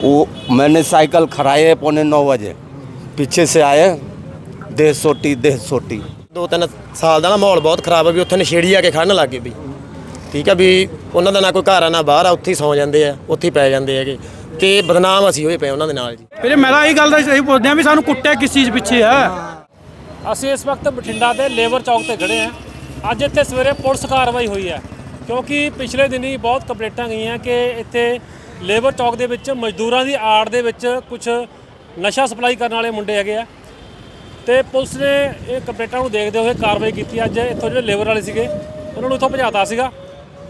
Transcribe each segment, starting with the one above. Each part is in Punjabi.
वो मैंने साइकिल खड़ाई है पौने नौ बजे पीछे से आए देह सोटी देह सोटी ਦੋ ਤਿੰਨ ਸਾਲ ਦਾ ਨਾ ਮਾਹੌਲ ਬਹੁਤ ਖਰਾਬ ਹੈ ਵੀ ਉੱਥੇ ਨਸ਼ੇੜੀ ਆ ਕੇ ਖੜਨ ਲੱਗੇ ਵੀ ਠੀਕ ਆ ਵੀ ਉਹਨਾਂ ਦਾ ਨਾ ਕੋਈ ਘਰ ਆ ਨਾ ਬਾਹਰ ਆ ਉੱਥੇ ਹੀ ਸੌ ਜਾਂਦੇ ਆ ਉੱਥੇ ਹੀ ਪੈ ਜਾਂਦੇ ਹੈਗੇ ਤੇ ਬਦਨਾਮ ਅਸੀਂ ਹੋਏ ਪਏ ਉਹਨਾਂ ਦੇ ਨਾਲ ਜੀ ਵੀਰੇ ਮੈਂ ਤਾਂ ਇਹ ਗੱਲ ਦਾ ਸਹੀ ਪੁੱਛਦੇ ਆ ਵੀ ਸਾਨੂੰ ਕੁੱਟਿਆ ਕਿਸ ਚੀਜ਼ ਪਿੱਛੇ ਆ ਅਸੀਂ ਇਸ ਵਕਤ ਬਠਿੰਡਾ ਦੇ ਲੇਬਰ ਚੌਕ ਤੇ ਖੜੇ ਹਾਂ ਅੱਜ ਇੱਥੇ ਸਵੇਰੇ ਪੁਲਿਸ ਕਾਰਵਾਈ ਹੋਈ ਹੈ ਕਿਉਂਕਿ ਪਿਛਲੇ ਦਿਨੀ ਬਹੁਤ ਕੰਪਲੇਂਟਾਂ ਗਈਆਂ ਕਿ ਇੱਥੇ ਲੇਬਰ ਚੌਕ ਦੇ ਵਿੱਚ ਮਜ਼ਦੂਰਾਂ ਦੀ ਆੜ ਦੇ ਵਿੱਚ ਕੁਝ ਨਸ਼ਾ ਸਪਲਾਈ ਕਰਨ ਵਾਲੇ ਮੁੰਡੇ ਹੈਗੇ ਆ। ਤੇ ਪੁਲਿਸ ਨੇ ਇਹ ਕੰਪਲੇਂਟਾਂ ਨੂੰ ਦੇਖਦੇ ਹੋਏ ਕਾਰਵਾਈ ਕੀਤੀ। ਅੱਜ ਇੱਥੋਂ ਜਿਹੜੇ ਲੇਬਰ ਵਾਲੇ ਸੀਗੇ, ਉਹਨਾਂ ਨੂੰ ਇੱਥੋਂ ਭਜਾਤਾ ਸੀਗਾ।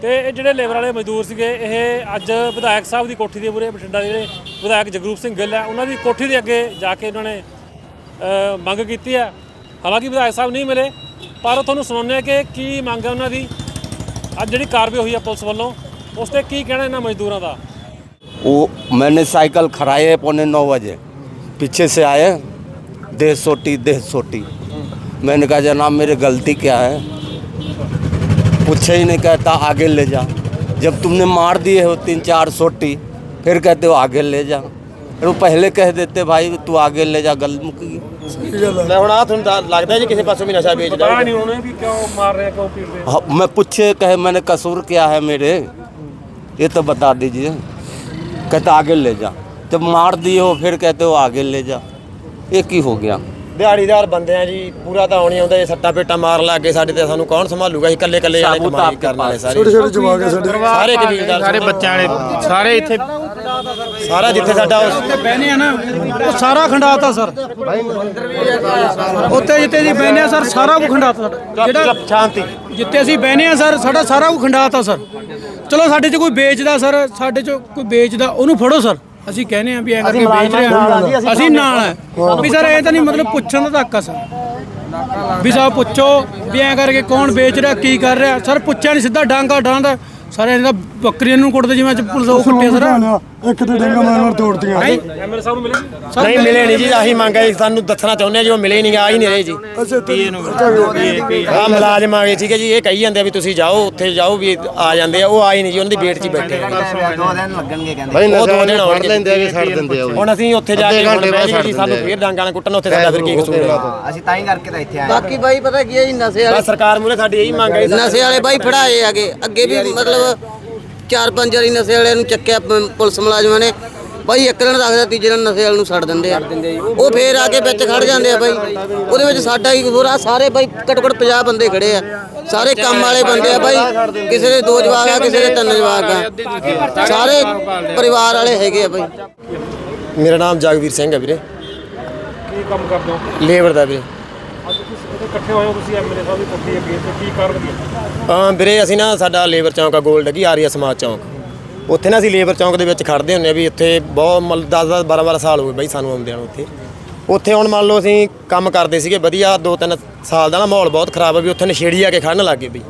ਤੇ ਇਹ ਜਿਹੜੇ ਲੇਬਰ ਵਾਲੇ ਮਜ਼ਦੂਰ ਸੀਗੇ, ਇਹ ਅੱਜ ਵਿਧਾਇਕ ਸਾਹਿਬ ਦੀ ਕੋਠੀ ਦੇ ਮੂਹਰੇ ਬਠਿੰਡਾ ਦੇ ਜਿਹੜੇ ਵਿਧਾਇਕ ਜਗਰੂਪ ਸਿੰਘ ਗਿੱਲ ਹੈ ਉਹਨਾਂ ਦੀ ਕੋਠੀ ਦੇ ਅੱਗੇ ਜਾ ਕੇ ਉਹਨਾਂ ਨੇ ਮੰਗ ਕੀਤੀ ਹੈ ਹਾਲਾਂਕਿ ਵਿਧਾਇਕ ਸਾਹਿਬ ਨਹੀਂ ਮਿਲੇ, ਪਰ ਉਹ ਤੁਹਾਨੂੰ ਸੁਣਾਉਂਦੇ ਆ ਕਿ ਕੀ ਮੰਗ ਹੈ ਉਹਨਾਂ ਦੀ। ਅੱਜ ਜਿਹੜੀ ਕਾਰਵਾਈ ਹੋਈ ਹੈ ਪੁਲਿਸ ਵੱਲੋਂ, ਉਸ ਤੇ ਕੀ ਕਹਿਣਾ ਇਹਨਾਂ ਮਜ਼ਦੂਰਾਂ ਦਾ? वो मैंने साइकिल खराए है पौने नौ बजे। पीछे से आए देह सोटी देह सोटी। मैंने कहा जनाब मेरी गलती क्या है? पूछे ही नहीं कहता आगे ले जा। जब तुमने मार दिए हो तीन चार सोटी फिर कहते हो आगे ले जा। वो पहले कह देते भाई तू आगे ले जा गल मुकी लगता है किसी पासों नशा बेच रहा। है हाँ, मैं पूछे कहे मैंने कसूर क्या है मेरे? ये तो बता दीजिए। कहते आगे ले जा जब मार दिए हो फिर कहते हो आगे ले जा एक ही हो गया ਦਿਹਾੜੀਦਾਰ ਬੰਦੇ ਆ ਜੀ ਪੂਰਾ ਤਾਂ ਆਉਣੀ ਆਉਂਦਾ ਜੇ ਸੱਟਾ ਪੇਟਾ ਮਾਰਨ ਲੱਗ ਗਏ ਸਾਡੇ ਤੇ ਸਾਨੂੰ ਕੌਣ ਸੰਭਾਲੂਗਾ ਅਸੀਂ ਇਕੱਲੇ ਇਕੱਲੇ ਜਾਣੇ ਸਾਬੂਤ ਕਮਾਈ ਆਪਕੇ ਕਰਨ ਵਾਲੇ ਪਾਸ। ਸਾਰੇ ਛੋਟੇ ਛੋਟੇ ਜਵਾਕ ਸਾਡੇ ਸਾਰੇ ਕਬੀਲਦਾਰ ਸਾਰੇ ਬੱਚਿਆਂ ਵਾਲੇ ਸਾਰੇ ਇੱਥੇ ਸਾਰਾ ਜਿੱਥੇ ਸਾਡਾ ਉਸ ਬਹਿਨੇ ਆ ਨਾ ਉਹ ਸਾਰਾ ਖੰਡਾਤਾ ਸਰ। ਉੱਥੇ ਜਿੱਥੇ ਅਸੀਂ ਬਹਿਨੇ ਆ ਸਰ ਸਾਰਾ ਕੁ ਖੰਡਾਤਾ ਸਾਡਾ। ਜਿਹੜਾ ਸ਼ਾਂਤੀ। ਜਿੱਥੇ ਅਸੀਂ ਬਹਿਨੇ ਆ ਸਰ ਸਾਡਾ ਸਾਰਾ ਕੁ ਖੰਡਾਤਾ ਸਰ। ਚਲੋ ਸਾਡੇ 'ਚ ਕੋਈ ਵੇਚਦਾ ਸਰ ਸਾਡੇ 'ਚ ਕੋਈ ਵੇਚਦਾ ਉਹਨੂੰ ਫੜੋ ਸਰ। ਅਸੀਂ ਕਹਿੰਦੇ ਆ ਵੀ ਐਂ ਕਰਕੇ ਵੇਚ ਰਿਹਾ ਅਸੀਂ ਨਾਲ ਹੈ ਵੀ ਸਰ ਇਹ ਤਾਂ ਨਹੀਂ ਮਤਲਬ ਪੁੱਛਣ ਦਾ ਧੱਕਾ ਸਰ। ਵੀ ਸਾਹਿਬ ਪੁੱਛੋ ਵੀ ਐਂ ਕਰਕੇ ਕੌਣ ਵੇਚ ਰਿਹਾ ਕੀ ਕਰ ਰਿਹਾ। ਸਰ ਪੁੱਛਿਆ ਨਹੀਂ ਸਿੱਧਾ ਡਾਂਗਾ ਡਾਂਦਾ। ਸਾਰੇ ਇਹਦਾ ਬੱਕਰੀਆਂ ਨੂੰ ਕੁੱਟਦੇ ਜਿਵੇਂ ਅੱਜ ਪੁਲਿਸ ਉਹ ਕੁੱਟਿਆ ਸਰ। ਇੱਕ ਤੇ ਡੰਗਾ ਮਾਰ ਮਾਰ ਤੋੜਤੀਆਂ। ਨਹੀਂ ਐਮਐਲ ਸਾਹਿਬ ਨੂੰ ਮਿਲੇ ਨਹੀਂ ਮਿਲੇ ਨਹੀਂ ਜੀ ਆਹੀ ਮੰਗ ਹੈ ਸਾਨੂੰ ਦੱਸਣਾ ਚਾਹੁੰਦੇ ਆ ਜੀ ਉਹ ਮਿਲੇ ਨਹੀਂ ਆ ਹੀ ਨਹੀਂ ਰਹੇ ਜੀ। ਅੱਛਾ ਤੇ ਆ ਮੁਲਾਜ਼ਮ ਆ ਗਏ ਠੀਕ ਹੈ ਜੀ ਇਹ ਕਹੀ ਜਾਂਦੇ ਆ ਵੀ ਤੁਸੀਂ ਜਾਓ ਉੱਥੇ ਜਾਓ ਵੀ ਆ ਜਾਂਦੇ ਆ ਉਹ ਆਈ ਨਹੀਂ ਜੀ ਉਹਨਾਂ ਦੀ ਵੇਟ 'ਚ ਹੀ ਬੈਠੇ ਆ। ਭਾਈ ਉਹ ਦੋ ਦਿਨ ਫੜ ਆਉਣਗੇ। ਲੈਂਦੇ ਆ ਕਿ ਛੱਡ ਦਿੰਦੇ ਆ ਹੁਣ ਅਸੀਂ ਉੱਥੇ ਜਾ ਕੇ ਸਾਨੂੰ ਫੇਰ ਡਾਂਗਾਂ ਨਾਲ ਕੁੱਟਣ ਉੱਥੇ ਸਾਡਾ ਫਿਰ ਕੀ ਕਸੂਰ ਹੈ? ਅਸੀਂ ਤਾਂ ਹੀ ਕਰਕੇ ਤਾਂ ਇੱਥੇ ਆਏ ਬਾਕੀ ਬਾਈ ਪਤਾ ਕੀ ਹੈ ਜੀ ਨਸ਼ੇ ਵਾਲੇ ਸਰਕਾਰ ਮੂਰੇ ਸਾਡੀ ਇਹੀ ਮੰਗ ਹੈ। ਨਸ਼ੇ ਵਾਲੇ ਬਾਈ ਫੜਾਏ ਆਗੇ ਅੱਗੇ ਵੀ ਮਤਲਬ ਚਾਰ ਪੰਜ ਵਾਰੀ ਨਸ਼ੇ ਵਾਲਿਆਂ ਨੂੰ ਚੱਕਿਆ ਪ- ਪੁਲਿਸ ਮੁਲਾਜ਼ਮਾਂ ਨੇ। ਬਾਈ ਇੱਕ ਦਿਨ ਰੱਖਦਾ ਤੀਜੇ ਦਿਨ ਨਸ਼ੇ ਵਾਲੇ ਨੂੰ ਛੱਡ ਦਿੰਦੇ ਆ। ਉਹ ਫੇਰ ਆ ਕੇ ਵਿੱਚ ਖੜ ਜਾਂਦੇ ਆ ਬਾਈ। ਉਹਦੇ ਵਿੱਚ ਸਾਡਾ ਹੀ ਕਸੂਰ ਆ ਸਾਰੇ ਬਾਈ ਘੱਟੋ ਘੱਟ 50 ਬੰਦੇ ਖੜੇ ਆ। ਸਾਰੇ ਕੰਮ ਵਾਲੇ ਬੰਦੇ ਆ ਬਾਈ। ਕਿਸੇ ਦੇ ਦੋ ਜਵਾਕ ਆ ਕਿਸੇ ਦੇ ਤਿੰਨ ਜਵਾਕ ਆ। ਸਾਰੇ ਪਰਿਵਾਰ ਵਾਲੇ ਹੈਗੇ ਆ ਬਾਈ। ਮੇਰਾ ਨਾਮ ਜਗਵੀਰ ਸਿੰਘ ਹੈ ਵੀਰੇ। ਕੀ ਕੰਮ ਕਰਦੇ ਹੋ? ਲੇਬਰ ਦਾ ਵੀਰੇ। ਇਕੱਠੇ ਹੋਏ ਹੋ ਤੁਸੀਂ? ਐਮਐਲਏ ਸਾਹਿਬ ਦੀ ਕੋਠੀ ਅੱਗੇ ਤੇ ਕੀ ਕਾਰਨ ਕੀ ਹੈ? ਵੀਰੇ, ਅਸੀਂ ਨਾ ਸਾਡਾ ਲੇਬਰ ਚੌਂਕ ਆ, ਗੋਲਡ ਹੈਗੀ, ਆਰੀਆ ਸਮਾਜ ਚੌਂਕ। ਉੱਥੇ ਨਾ ਅਸੀਂ ਲੇਬਰ ਚੌਂਕ ਦੇ ਵਿੱਚ ਖੜਦੇ ਹੁੰਨੇ ਆ ਵੀ ਉੱਥੇ ਬਹੁਤ ਮਤਲਬ 10 10 12 12 ਸਾਲ ਹੋ ਗਏ ਬਾਈ ਸਾਨੂੰ ਆਉਂਦੇ ਆ ਉੱਥੇ। ਉੱਥੇ ਹੁਣ ਮੰਨ ਲਓ ਅਸੀਂ ਕੰਮ ਕਰਦੇ ਸੀਗੇ, ਵਧੀਆ ਦੋ ਤਿੰਨ ਸਾਲ ਦਾ ਨਾ ਮਾਹੌਲ ਬਹੁਤ ਖਰਾਬ ਆ ਵੀ ਉੱਥੇ ਨਸ਼ੇੜੀ ਆ ਕੇ ਖੜਨ ਲੱਗੇ ਵੀ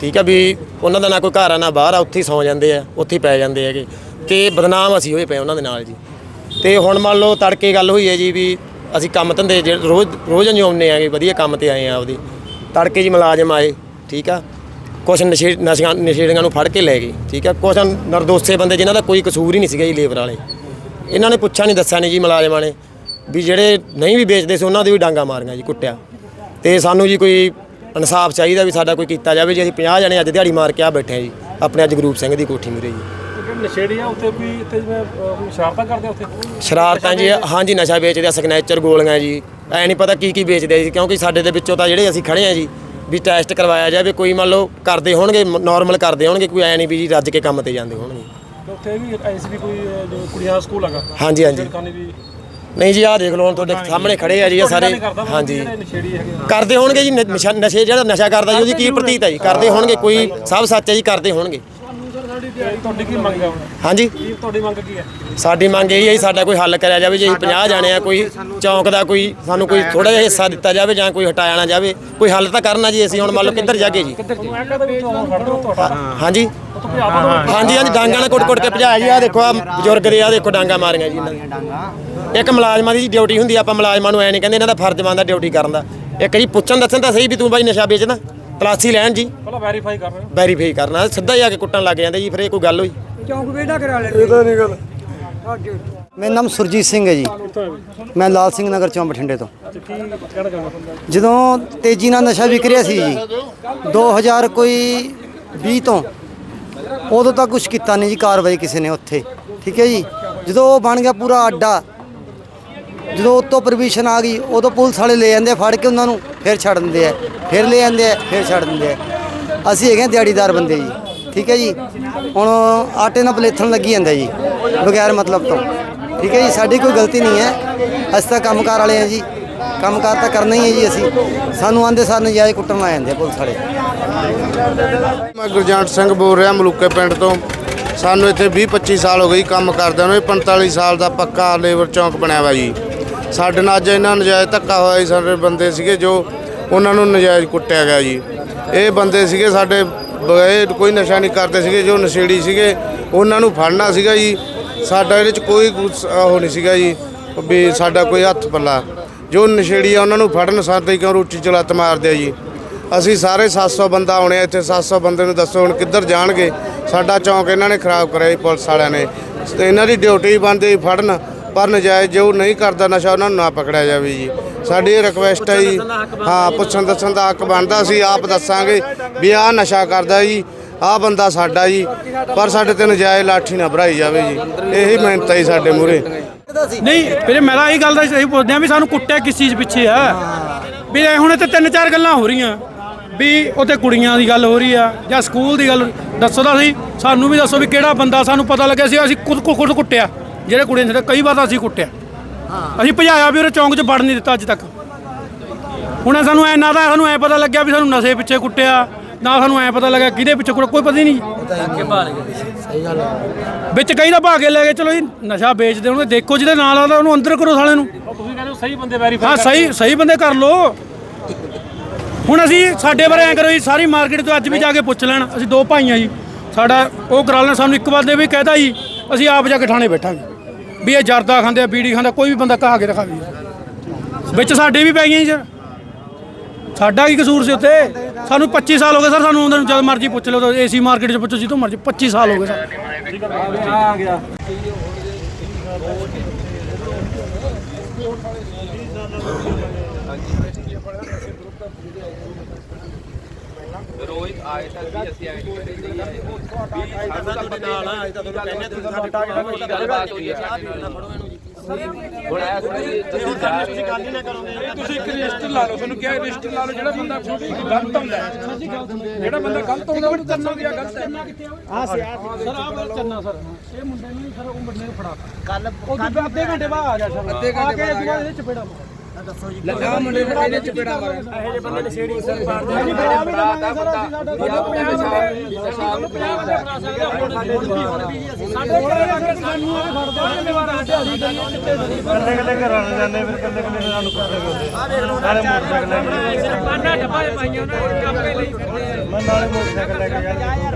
ਠੀਕ ਆ ਵੀ ਉਹਨਾਂ ਦਾ ਨਾ ਕੋਈ ਘਰ ਆ, ਨਾ ਬਾਹਰ ਆ, ਉੱਥੇ ਹੀ ਸੌ ਜਾਂਦੇ ਆ, ਉੱਥੇ ਹੀ ਪੈ ਜਾਂਦੇ ਹੈਗੇ। ਤੇ ਬਦਨਾਮ ਅਸੀਂ ਹੋਏ ਪਏ ਉਹਨਾਂ ਦੇ ਨਾਲ ਜੀ। ਤੇ ਹੁਣ ਮੰਨ ਲਓ ਤੜਕੇ ਗੱਲ ਹੋਈ ਹੈ ਜੀ ਵੀ ਅਸੀਂ ਕੰਮ ਧੰਦੇ ਜਿਹੜੇ ਰੋਜ਼ ਰੋਜ਼ ਜਿਉਂ ਆਉਂਦੇ ਆਗੇ ਵਧੀਆ ਕੰਮ ਤੇ ਆਏ ਆ ਆਪਦੀ। ਤੜਕੇ ਜੀ ਮੁਲਾਜ਼ਮ ਆਏ, ਠੀਕ ਆ? ਕੁਛ ਨਸ਼ੇ ਨਸ਼ਿਆਂ ਨਸ਼ੇੜੀਆਂ ਨੂੰ ਫੜ ਕੇ ਲੈ ਗਏ, ਠੀਕ ਆ? ਕੁਛ ਨਰਦੋਸੇ ਬੰਦੇ ਜਿਨ੍ਹਾਂ ਦਾ ਕੋਈ ਕਸੂਰ ਹੀ ਨਹੀਂ ਸੀਗਾ ਜੀ ਲੇਬਰ ਵਾਲੇ। ਇਹਨਾਂ ਨੇ ਪੁੱਛਿਆ ਨਹੀਂ, ਦੱਸਿਆ ਨਹੀਂ ਜੀ ਮੁਲਾਜ਼ਮਾਂ ਨੇ ਵੀ ਜਿਹੜੇ ਨਹੀਂ ਵੀ ਵੇਚਦੇ ਸੀ, ਉਹਨਾਂ ਦੇ ਵੀ ਡਾਂਗਾ ਮਾਰੀਆਂ ਜੀ, ਕੁੱਟਿਆ। ਤੇ ਸਾਨੂੰ ਜੀ ਕੋਈ ਇਨਸਾਫ ਚਾਹੀਦਾ ਵੀ ਸਾਡਾ ਕੋਈ ਕੀਤਾ ਜਾਵੇ, ਜੀ ਅਸੀਂ 50 ਜਣੇ ਅੱਜ ਦਿਹਾੜੀ ਮਾਰ ਕੇ ਆ ਬੈਠੇ ਆ ਜੀ, ਆਪਣੇ ਅੱਜ ਗਰੂਪ ਸਿੰਘ ਦੀ ਕੋਠੀ ਮੂਰੇ ਜੀ। ਨਸ਼ੇੜੀ ਆ ਉੱਥੇ ਕੋਈ ਇੱਥੇ ਜਿਵੇਂ ਅਹ, ਕੋਈ ਸ਼ਰਾਰਤਾਂ ਕਰਦੇ ਆ ਉੱਥੇ? ਸ਼ਰਾਰਤਾਂ ਜੀ ਹਾਂਜੀ ਨਸ਼ਾ ਵੇਚਦੇ ਆ ਸਿਗਨੇਚਰ ਗੋਲੀਆਂ ਜੀ। ਐ ਨਹੀਂ ਪਤਾ ਕੀ ਕੀ ਵੇਚਦੇ ਆ ਜੀ ਕਿਉਂਕਿ ਸਾਡੇ ਦੇ ਵਿੱਚੋਂ ਤਾਂ ਜਿਹੜੇ ਅਸੀਂ ਖੜੇ ਆ ਜੀ ਵੀ ਟੈਸਟ ਕਰਵਾਇਆ ਜਾਵੇ ਕੋਈ ਮੰਨ ਲਓ ਕਰਦੇ ਹੋਣਗੇ ਨਾਰਮਲ ਕਰਦੇ ਹੋਣਗੇ ਕੋਈ ਐ ਨਹੀਂ ਵੀ ਜੀ ਰੱਜ ਕੇ ਕੰਮ ਤੇ ਜਾਂਦੇ ਹੋਣਗੇ। ਤੇ ਉੱਥੇ ਵੀ ਐਸੀ ਵੀ ਕੋਈ ਅਹ, ਜੋ ਕੁੜੀਆਂ ਦਾ ਸਕੂਲ ਹੈਗਾ ਹਾਂਜੀ ਹਾਂਜੀ। ਵੀ। ਨਹੀਂ ਜੀ ਆਹ ਦੇਖ ਲਓ ਹੁਣ ਤੁਹਾਡੇ ਸਾਹਮਣੇ ਖੜੇ ਆ ਜੀ ਇਹ ਸਾਰੇ ਹਾਂਜੀ। ਜਿਹੜੇ ਨਸ਼ੇੜੀ ਹੈਗੇ ਆ। ਕਰਦੇ ਹੋਣਗੇ ਜੀ ਨ- ਨਸ਼ਾ ਨਸ਼ੇ ਜਿਹੜਾ ਨਸ਼ਾ ਕਰਦਾ ਜੀ ਉਹਦੀ ਕੀ ਪ੍ਰਤੀਤ ਹੈ ਜੀ ਕਰਦੇ ਹੋਣਗੇ ਕੋਈ ਸਭ ਸੱਚ ਹੈ ਜੀ ਕਰਦੇ ਹੋਣਗੇ। ਤੁਹਾਡੀ ਕੀ ਮੰਗ ਹੈ ਹੁਣ? ਹਾਂਜੀ। ਤੁਹਾਡੀ ਮੰਗ ਕੀ ਹੈ? ਸਾਡੀ ਮੰਗ ਇਹ ਹੈ ਜੀ ਸਾਡਾ ਕੋਈ ਹੱਲ ਕਰਿਆ ਜਾਵੇ ਜੇ ਅਸੀਂ 50 ਜਾਣੇ ਆ ਕੋਈ ਚੌਂਕ ਦਾ ਕੋਈ ਸਾਨੂੰ ਕੋਈ ਥੋੜਾ ਜਿਹਾ ਹਿੱਸਾ ਦਿੱਤਾ ਜਾਵੇ ਜਾਂ ਕੋਈ ਹਟਾਇਆ ਨਾ ਜਾਵੇ ਕੋਈ ਹੱਲ ਤਾਂ ਕਰਨਾ ਜੀ ਅਸੀਂ ਹੁਣ ਮੰਨ ਲਓ ਕਿੱਧਰ ਜਾਗੇ ਜੀ। ਹਾਂਜੀ। ਹਾਂਜੀ ਹਾਂਜੀ ਡਾਂਗਾਂ ਨਾਲ ਕੁੱਟ-ਕੁੱਟ ਕੇ ਭਜਾਇਆ ਜੀ ਆ ਦੇਖੋ ਆ ਬਜ਼ੁਰਗ ਦੇ ਆ ਦੇਖੋ ਡਾਂਗਾ ਮਾਰੀਆਂ ਜੀ ਇਹਨਾਂ ਦੀਆਂ। ਇੱਕ ਮੁਲਾਜ਼ਮਾਂ ਦੀ ਡਿਊਟੀ ਹੁੰਦੀ ਆ, ਆਪਾਂ ਮੁਲਾਜ਼ਮਾਂ ਨੂੰ ਐ ਨਹੀਂ ਕਹਿੰਦੇ ਇਹਨਾਂ ਦਾ ਫਰਜ਼ ਬਣਦਾ ਡਿਊਟੀ ਕਰਨ ਦਾ। ਇੱਕ ਜੀ ਪੁੱਛਣ ਦੱਸਣ ਤਾਂ ਸਹੀ ਵੀ ਤੂੰ ਬਾਈ ਨਸ਼ਾ ਵੇਚਦਾ। ਤਲਾਸੀ ਲੈਣ ਜੀ। ਪਹਿਲਾਂ ਵੈਰੀਫਾਈ ਕਰ ਰਹੇ ਵੈਰੀਫਾਈ ਕਰਨਾ। ਸਿੱਧਾ ਹੀ ਆ ਕੇ ਕੁੱਟਣ ਲੱਗ ਜਾਂਦੇ ਜੀ ਫਿਰ ਇਹ ਕੋਈ ਗੱਲ ਹੋਈ। ਇਹ ਤਾਂ ਨਹੀਂ ਗੱਲ। ਮੇਰਾ ਨਾਮ ਸੁਰਜੀਤ ਸਿੰਘ ਹੈ ਜੀ। ਮੈਂ ਲਾਲ ਸਿੰਘ ਨਗਰ ਚੋਂ ਬਠਿੰਡੇ ਤੋਂ। ਜਦੋਂ ਤੇਜ਼ੀ ਨਾਲ ਨਸ਼ਾ ਵਿਕ ਰਿਹਾ ਸੀ ਜੀ 2000 ਕੋਈ 20 ਤੋਂ ਉਦੋਂ ਤੱਕ ਕੁਝ ਕੀਤਾ ਨਹੀਂ ਜੀ ਕਾਰਵਾਈ ਕਿਸੇ ਨੇ ਉੱਥੇ। ਠੀਕ ਹੈ ਜੀ? ਜਦੋਂ ਉਹ ਬਣ ਗਿਆ ਪੂਰਾ ਅੱਡਾ ਜਦੋਂ ਉੱਤੋਂ ਪਰਮਿਸ਼ਨ ਆ ਗਈ, ਉਦੋਂ ਪੁਲਿਸ ਵਾਲੇ ਲੈ ਜਾਂਦੇ ਆ, ਫੜ ਕੇ ਉਹਨਾਂ ਨੂੰ, ਫਿਰ ਛੱਡ ਦਿੰਦੇ ਆ। ਫਿਰ ਲੈ ਜਾਂਦੇ ਆ, ਫਿਰ ਛੱਡ ਦਿੰਦੇ ਆ। ਅਸੀਂ ਹੈਗੇ ਆ ਦਿਹਾੜੀਦਾਰ ਬੰਦੇ ਜੀ, ਠੀਕ ਹੈ ਜੀ? ਹੁਣ ਆਟੇ ਨਾਲ ਪਲੇਥਣ ਲੱਗੀ ਜਾਂਦਾ ਜੀ, ਬਗੈਰ ਮਤਲਬ ਤੋਂ। ਠੀਕ ਹੈ ਜੀ? ਸਾਡੀ ਕੋਈ ਗਲਤੀ ਨਹੀਂ ਹੈ। ਅਸੀਂ ਤਾਂ ਕੰਮਕਾਰ ਵਾਲੇ ਆ ਜੀ। ਕੰਮਕਾਰ ਤਾਂ ਕਰਨਾ ਹੀ ਹੈ ਜੀ ਅਸੀਂ। ਸਾਨੂੰ ਆਂਦੇ ਸਾਰ ਨਜਾਇਜ਼ ਕੁੱਟਣ ਆ ਜਾਂਦੇ ਪੁਲਿਸ ਵਾਲੇ। ਮੈਂ ਗੁਰਜੰਟ ਸਿੰਘ ਬੋਲ ਰਿਹਾ, ਮਲੂਕੇ ਪਿੰਡ ਤੋਂ। ਸਾਨੂੰ ਇੱਥੇ 20 25 ਸਾਲ ਹੋ ਗਏ ਜੀ ਕੰਮ ਕਰਦਿਆਂ ਨੂੰ। ਇਹ 45 ਸਾਲ ਦਾ ਪੱਕਾ ਲੇਬਰ ਚੌਂਕ ਬਣਿਆ ਵਾ ਜੀ। ਸਾਡੇ ਨਾਲ ਅੱਜ ਇਹਨਾਂ ਨਜਾਇਜ਼ ਧੱਕਾ ਹੋਇਆ ਜੀ, ਸਾਡੇ ਬੰਦੇ ਸੀਗੇ ਜੋ ਉਹਨਾਂ ਨੂੰ ਨਜਾਇਜ਼ ਕੁੱਟਿਆ ਗਿਆ ਜੀ। ਇਹ ਬੰਦੇ ਸੀਗੇ ਸਾਡੇ ਬ- ਕੋਈ ਨਸ਼ਾ ਨਹੀਂ ਕਰਦੇ ਸੀਗੇ, ਜੋ ਨਸ਼ੇੜੀ ਸੀਗੇ, ਉਹਨਾਂ ਨੂੰ ਫੜਨਾ ਸੀਗਾ ਜੀ। ਸਾਡਾ ਇਹਦੇ 'ਚ ਕੋਈ ਗੁੱਸ- ਉਹ ਨਹੀਂ ਸੀਗਾ ਜੀ, ਵੀ ਸਾਡਾ ਕੋਈ ਹੱਥ ਪੱਲਾ। ਜੋ ਨਸ਼ੇੜੀ ਆ, ਉਹਨਾਂ ਨੂੰ ਫੜਨ ਸਾਡੇ ਕਿਉਂ ਰੋਟੀ ਚ ਲੱਤ ਮਾਰਦੇ ਆ ਜੀ? ਅਸੀਂ ਸਾਰੇ 700 ਬੰਦਾ ਆਉਣੇ ਆ, ਇੱਥੇ 700 ਬੰਦੇ ਨੂੰ ਦੱਸੋ ਹੁਣ ਕਿੱਧਰ ਜਾਣਗੇ। ਸਾਡਾ ਚੌਂਕ ਇਹਨਾਂ ਨੇ ਖਰਾਬ ਕਰਿਆ ਜੀ, ਪੁਲਿਸ ਵਾਲਿਆਂ ਨੇ। ਤੇ ਇਹਨਾਂ ਦੀ ਡਿਊਟੀ ਬਣਦੀ ਜੀ ਫੜਨ। ਪਰ ਨਜਾਇਜ਼ ਜੋ ਨਹੀਂ ਕਰਦਾ ਨਸ਼ਾ, ਉਹਨਾਂ ਨੂੰ ਨਾ ਪਕੜਿਆ ਜਾਵੇ ਜੀ। ਸਾਡੀ ਇਹ ਰਿਕਵੈਸਟ ਹੈ ਜੀ। ਹਾਂ, ਪੁੱਛਣ ਦੱਸਣ ਦਾ ਹੱਕ ਬਣਦਾ ਸੀ ਆਪ ਦੱਸਾਂਗੇ ਵੀ ਆਹ ਨਸ਼ਾ ਕਰਦਾ ਜੀ, ਆਹ ਬੰਦਾ ਸਾਡਾ ਜੀ, ਪਰ ਸਾਡੇ ਤੇ ਨਜਾਇਜ਼ ਲਾਠੀ ਨਾ ਭਰਾਈ ਜਾਵੇ ਜੀ। ਇਹੀ ਮਿਹਨਤ ਹੈ ਸਾਡੇ ਮੂਰੇ ਨਹੀਂ, ਵੀਰੇ, ਮੈਂ ਇਹ ਗੱਲ ਦਾ ਸਹੀ ਪੁੱਛਦੇ ਆ ਵੀ ਸਾਨੂੰ ਕੁੱਟਿਆ ਕਿਸ ਚੀਜ਼ ਪਿੱਛੇ ਆ? ਵੀ ਇਹ ਹੁਣ ਇੱਥੇ ਤਿੰਨ ਚਾਰ ਗੱਲਾਂ ਹੋ ਰਹੀਆਂ। ਵੀ ਉੱਥੇ ਕੁੜੀਆਂ ਦੀ ਗੱਲ ਹੋ ਰਹੀ ਆ, ਜਾਂ ਸਕੂਲ ਦੀ ਗੱਲ, ਦੱਸੋ ਤਾਂ ਸਹੀ। ਸਾਨੂੰ ਵੀ ਦੱਸੋ ਵੀ ਕਿਹੜਾ ਬੰਦਾ, ਸਾਨੂੰ ਪਤਾ ਲੱਗਿਆ ਸੀ, ਅਸੀਂ ਖੁਦ ਖੁਦ ਕੁੱਟਿਆ। ਜਿਹੜੇ ਕੁੜੀਆਂ ਨੇ ਕਈ ਵਾਰ ਤਾਂ ਅਸੀਂ ਕੁੱਟਿਆ। ਅਸੀਂ ਭਜਾਇਆ ਵੀ ਉਹ ਚੌਂਕ 'ਚ ਵੜ ਨਹੀਂ ਦਿੱਤਾ ਅੱਜ ਤੱਕ। ਹੁਣ ਸਾਨੂੰ ਐ ਨਾ ਤਾਂ ਸਾਨੂੰ ਐ ਪਤਾ ਲੱਗਿਆ ਵੀ ਸਾਨੂੰ ਨਸ਼ੇ ਪਿੱਛੇ ਕੁੱਟਿਆ ਨਾ ਸਾਨੂੰ ਐ ਪਤਾ ਲੱਗਾ ਕਿਹਦੇ ਪਿੱਛੇ ਕੁੱਟਿਆ ਕੋਈ ਪਤਾ ਹੀ ਨਹੀਂ। ਵਿੱਚ ਕਈ ਤਾਂ ਭਾਗੇ ਲੈ ਗਏ ਚਲੋ ਜੀ ਨਸ਼ਾ ਵੇਚਦੇ ਉਹਨੂੰ ਦੇਖੋ ਜਿਹਦੇ ਨਾਲ ਆਦਾ ਉਹਨੂੰ ਅੰਦਰ ਕਰੋ ਸਾਲੇ ਨੂੰ। ਤੁਸੀਂ ਕਹਿੰਦੇ ਹੋ ਸਹੀ ਬੰਦੇ ਵੈਰੀਫਾਈ ਹਾਂ ਸਹੀ ਸਹੀ ਬੰਦੇ ਕਰ ਲੋ ਹੁਣ ਅਸੀਂ ਸਾਡੇ ਬਾਰੇ ਐ ਕਰੋ ਜੀ ਸਾਰੀ ਮਾਰਕੀਟ ਤੋਂ ਅੱਜ ਵੀ ਜਾ ਕੇ ਪੁੱਛ ਲੈਣ ਅਸੀਂ ਦੋ ਭਾਈਆਂ ਜੀ। ਸਾਡਾ ਉਹ ਕਰਾ ਲੈਣ ਸਾਨੂੰ ਇੱਕ ਵਾਰ ਦੇ ਵੀ ਕਹਿਦਾ ਜੀ ਅਸੀਂ ਆਪ ਜਾ ਕੇ ਥਾਣੇ ਬੈਠਾਂਗੇ। ਵੀ ਇਹ ਜਰਦਾ ਖਾਂਦੇ ਆ, ਬੀੜੀ ਖਾਂਦਾ ਕੋਈ ਵੀ ਬੰਦਾ ਕਹਾ ਕੇ ਦਿਖਾਵੇ ਵਿੱਚ ਸਾਡੇ ਵੀ ਪੈ ਗਈਆਂ ਜੀ। ਸਰ ਸਾਡਾ ਕੀ ਕਸੂਰ ਸੀ ਉੱਥੇ? ਸਾਨੂੰ 25 ਸਾਲ ਹੋ ਗਏ ਸਰ, ਸਾਨੂੰ ਉਹਨਾਂ ਨੂੰ ਜਦ ਮਰਜ਼ੀ ਪੁੱਛ ਲਓ ਏਸੀ ਮਾਰਕੀਟ 'ਚ ਪੁੱਛੋ, ਜਿੱਥੋਂ ਮਰਜ਼ੀ 25 ਸਾਲ ਹੋ ਗਏ ਸਰ। ਤੁਸੀਂ ਇੱਕ ਰਜਿਸਟਰ ਲਾ ਲਓ ਤੁਹਾਨੂੰ ਕਿਹਾ ਰਜਿਸਟਰ ਲਾ ਲਓ ਜਿਹੜਾ ਬੰਦਾ ਗਲਤ ਹੁੰਦਾ ਹੈ। ਜਿਹੜਾ ਬੰਦਾ ਗਲਤ ਹੁੰਦਾ ਉਹਨੂੰ ਦੱਸੋ ਵੀ ਆ ਗਲਤ ਹੈ ਹਾਂ ਸਰ ਆ ਚੰਨਾ ਸਰ। ਇਹ ਮੁੰਡੇ ਨੂੰ ਸਰ ਉਹ ਮੁੰਡੇ ਨੂੰ ਫੜਾ ਕੱਲ ਉਹ ਅੱਧੇ ਘੰਟੇ ਬਾਅਦ ਆ ਗਿਆ ਸਰ। ਅੱਧੇ ਘੰਟੇ ਬਾਅਦ ਇਹਦੇ ਚਪੇੜਾ ਦੱਸੋ ਜੀ ਲੱਗਾ ਮੁੰਡੇ ਨੂੰ ਇਹਦੇ ਚਪੇੜਾ ਮਾਰਿਆ ਇਹੋ ਜਿਹੇ ਬੰਦੇ ਨੇ ਛੇੜੀ ਸਰ ਮਾਰਦੇ ਨੇ ਬੜਾ ਵੀ ਲਵਾਂਗੇ ਸਰ ਅਸੀਂ ਸਾਡਾ ਸਾਨੂੰ 50 ਬੰਦੇ ਫੜਾ ਸਕਦੇ ਹੁਣ ਵੀ ਸਾਡੇ ਕੋਲ ਆ ਕੇ ਸਾਨੂੰ ਆ ਫੜਦੇ ਆ ਕਿੰਨੇ ਵਾਰ ਸਾਡੇ ਅਸੀਂ ਕੱਲੇ ਕੱਲੇ ਘਰਾਂ ਨੂੰ ਜਾਂਦੇ ਫਿਰ ਕੱਲੇ ਕੱਲੇ ਸਾਨੂੰ ਕੁੱਟਦੇ ਫਿਰਦੇ ਨਾਲੇ ਮੋਟਰਸਾਈਕਲ ਲੈ ਕੇ ਸਿਰਫ ਪਾਣਾ ਡੱਬਾ ਦੇ ਪਾਈਆਂ ਉਹਨਾਂ ਨੇ ਆਪੇ ਲਈ ਫਿਰਦੇ ਆ ਮੈਂ ਨਾਲੇ ਮੋਟਰਸਾਈਕਲ ਲੈ ਕੇ ਯਾਰ